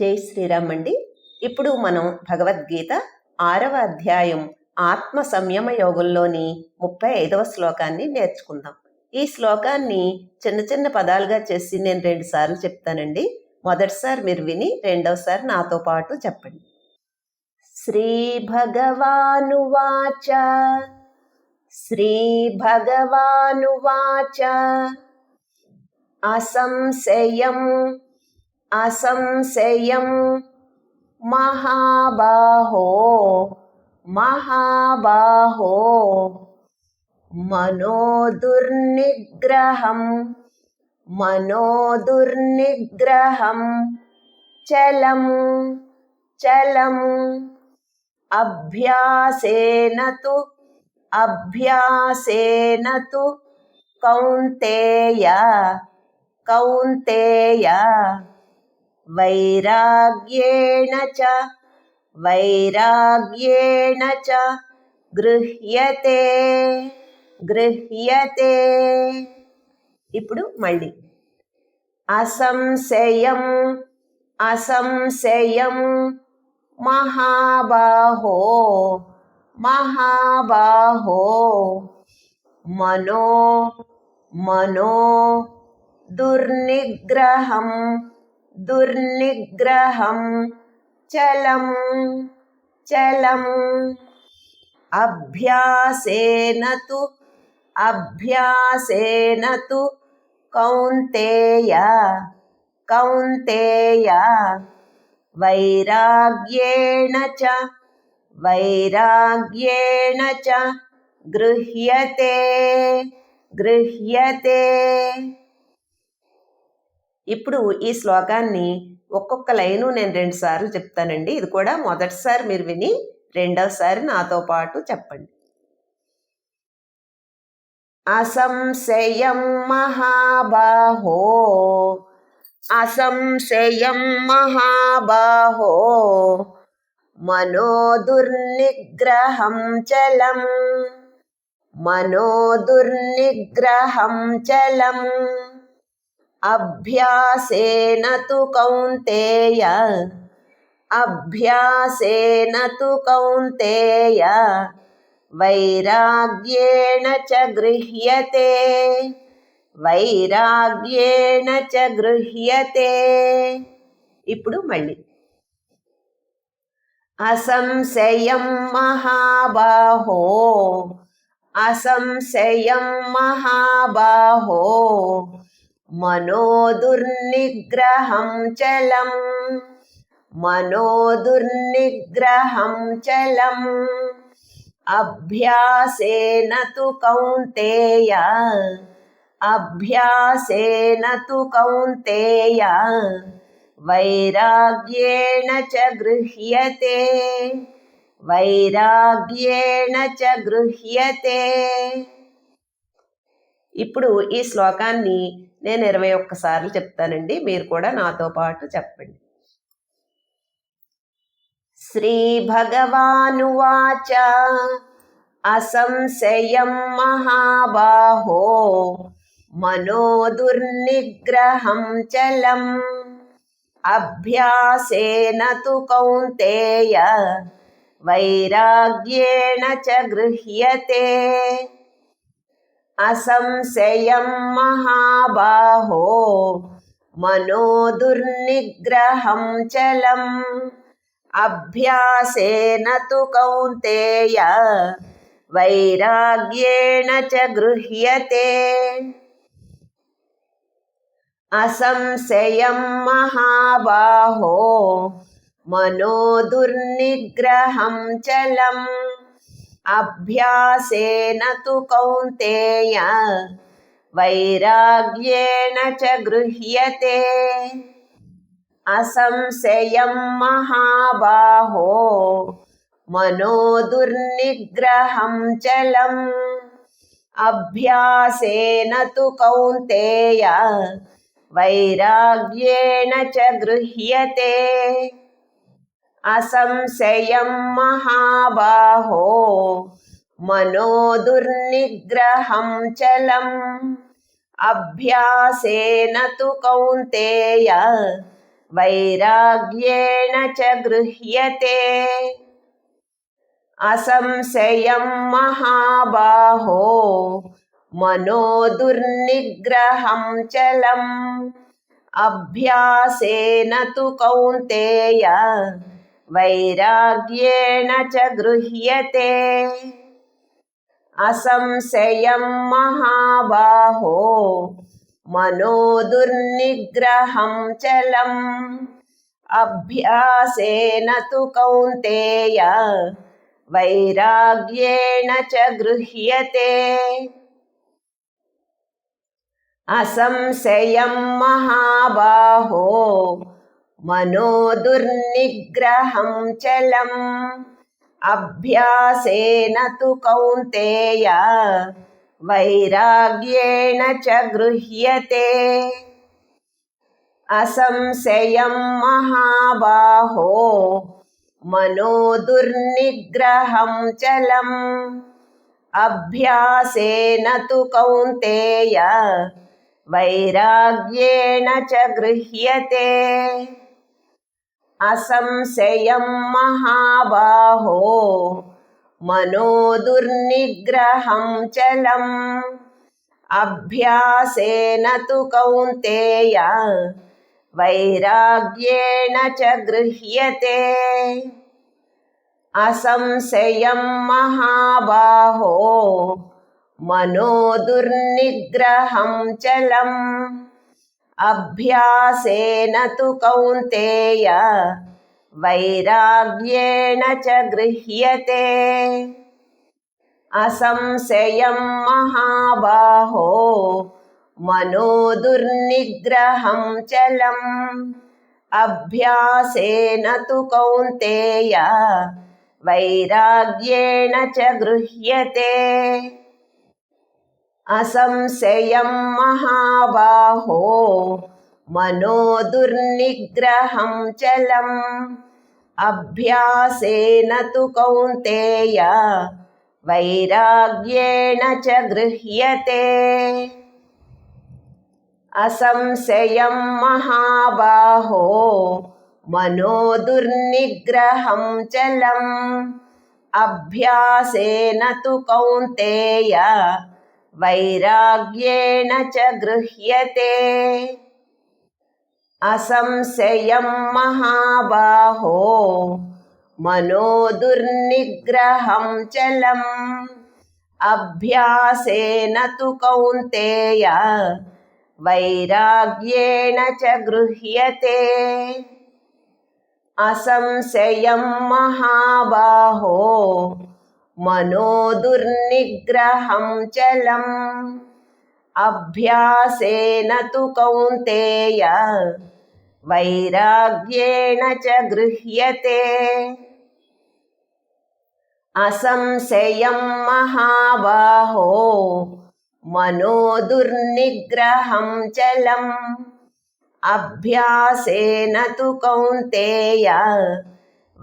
జై శ్రీరామ్ అండి. ఇప్పుడు మనం భగవద్గీత ఆరవ అధ్యాయం ఆత్మ సంయమ యోగంలోని ముప్పై ఐదవ శ్లోకాన్ని నేర్చుకుందాం. ఈ శ్లోకాన్ని చిన్న చిన్న పదాలుగా చేసి నేను రెండు సార్లు చెప్తానండి. మొదటిసారి మీరు విని రెండవసారి నాతో పాటు చెప్పండి. శ్రీ భగవానువాచ శ్రీ భగవానువాచ అసంశయం असंशयं। महाबाहो महाबाहो। मनो दुर्निग्रहं मनो दुर्निग्रहं चलं। चलम् अभ्यासेन तु अभ्यासेन तु कौन्तेय कौन्तेय। వైరాగ్యేణ చ వైరాగ్యేణ చ గృహ్యతే గృహ్యతే. ఇప్పుడు మళ్ళీ. అసంశయం అసంశయం మహాబాహో మహాబాహో మనో మనో దుర్నిగ్రహం దుర్నిగ్రహం. చలం చలం. అభ్యాసేన తు అభ్యాసేన తు. కౌంతేయ కౌంతేయ. వైరాగ్యేణ చ వైరాగ్యేణ చ. గృహ్యతే గృహ్యతే. ఇప్పుడు ఈ శ్లోకాన్ని ఒక్కొక్క లైను నేను రెండు సార్లు చెప్తానండి. ఇది కూడా మొదటిసారి మీరు విని రెండవసారి నాతో పాటు చెప్పండి. అసంశయం మహాబాహో అసంశయం మహాబాహో మనోదుర్నిగ్రహం చలం మనోదుర్నిగ్రహం చలం. అభ్యాసేన తు కౌంతేయ అభ్యాసేన తు కౌంతేయ వైరాగ్యేణ చ గృహ్యతే వైరాగ్యేణ చ గృహ్యతే ఇప్పుడు మళ్ళీ. అసంశయం మహాబాహో। అసంశయం మహాబాహో। మనోదుర్నిగ్రహం చలం మనోదుర్నిగ్రహం చలం అభ్యాసేన తు కౌంతేయ అభ్యాసేన తు కౌంతేయ వైరాగ్యేణ చ గృహ్యతే వైరాగ్యేణ చ గృహ్యతే ఇప్పుడు ఈ శ్లోకాన్ని నేను ఇరవై ఒక్కసార్లు చెప్తానండి. మీరు కూడా నాతో పాటు చెప్పండి. శ్రీ భగవానువాచ అసంశయం మహాబాహో మనోదుర్నిగ్రహం చలం అభ్యాసేన తు కౌంతేయ వైరాగ్యేణ చ గృహ్యతే అసంశయం మహాబాహో మనోదుర్నిగ్రహం చలం. అభ్యాసేన తు కౌంతేయ వైరాగ్యేణ చ గృహ్యతే. అసంశయం మహాబాహో మనోదుర్నిగ్రహం చలం. అభ్యాసేన తు కౌంతేయ వైరాగ్యేణ చ గృహ్యతే అసంశయం మహాబాహో మనోదుర్నిగ్రహం చలం అభ్యాసేన తు కౌంతేయ వైరాగ్యేణ చ గృహ్యతే అసంశయం మహాబాహో మనోదుర్నిగ్రహం చలం. అభ్యాసేన తు కౌంతేయ వైరాగ్యేణ చ గృహ్యతే. అసంశయం మహాబాహో మనోదుర్నిగ్రహం చలం. అభ్యాసేన తు కౌంతేయ वैराग्येण च गृह्यते। असंशयं महाबाहो मनो दुर्निग्रहं चलम्। अभ्यासेन तु कौन्तेय वैराग्येण च गृह्यते। असंशयं महाबाहो మనోదుర్నిగ్రహం చలం. అభ్యాసేన తు కౌంతేయ వైరాగ్యేణ చ గృహ్యతే. అసంశయం మహాబాహో మనోదుర్నిగ్రహం చలం. అభ్యాసేన తు కౌంతేయ వైరాగ్యేణ చ గృహ్యతే. అసంశయం మహాబాహో మనోదుర్నిగ్రహం చలం. అభ్యాసేన తు కౌంతేయ వైరాగ్యేణ చ గృహ్యతే. అసంశయం మహాబాహో మనోదుర్నిగ్రహం చలం. అభ్యాసేన తు కౌంతేయ వైరాగ్యేణ చ గృహ్యతే. అసంశయం మహాబాహో మనో దుర్నిగ్రహం చలం. అభ్యాసేన తు కౌంతేయ వైరాగ్యేణ చ గృహ్యతే. అసంశయం మహాబాహో మనో దుర్నిగ్రహం చలం. అభ్యాసేన తు కౌంతేయ వైరాగ్యేణ చ గృహ్యతే. అసంశయం మహాబాహో మనో దుర్నిగ్రహం చలం. అభ్యాసేన తు కౌంతేయ वैराग्येण च गृह्यते। असंशयं महाबाहो मनो दुर्निग्रहं चलम्। अभ्यासेन तु कौन्तेय वैराग्येण च गृह्यते। असंशयं महाबाहो మనో దుర్నిగ్రహం చలం అభ్యాసేన తు కౌంతేయ వైరాగ్యేణ చ గృహ్యతే అసంశయం మహాబాహో మనో దుర్నిగ్రహం చలం అభ్యాసేన తు కౌంతేయ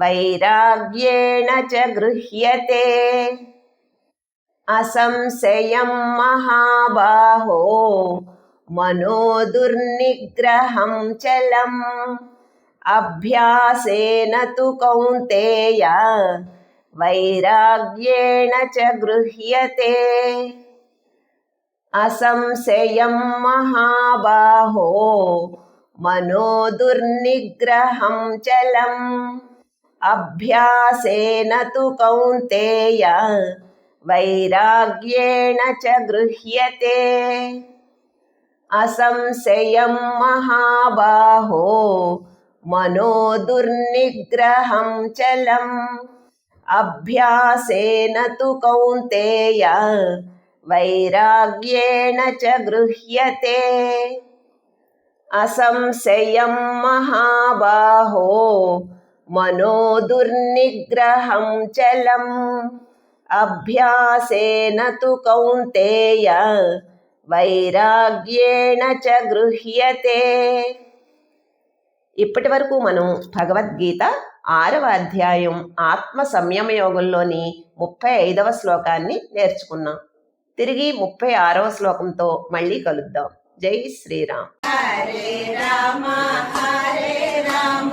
వైరాగ్యేణ చ గృహ్యతే. అసంశయం మహాబాహో మనో దుర్నిగ్రహం చలం. అభ్యాసేన తు కౌంతేయ వైరాగ్యేణ చ గృహ్యతే. అసంశయం మహాబాహో మనో దుర్నిగ్రహం చలం. అభ్యాసేన తు కౌంతేయ వైరాగ్యేణ చ గృహ్యతే. అసంశయం మహాబాహో మనో దుర్నిగ్రహం చలం. అభ్యాసేన తు కౌంతేయ వైరాగ్యేణ చ గృహ్యతే. అసంశయం మహాబాహో మనోదుర్నిగ్రహం చలం. అభ్యాసేన తు కౌంతేయ వైరాగ్యేణ చ గృహ్యతే. ఇప్పటి వరకు మనం భగవద్గీత ఆరవ అధ్యాయం ఆత్మ సంయమ యోగంలోని ముప్పై ఐదవ శ్లోకాన్ని నేర్చుకున్నాం. తిరిగి ముప్పై ఆరవ శ్లోకంతో మళ్ళీ కలుద్దాం. జై శ్రీరామ్. హరే రామ హరే రామ.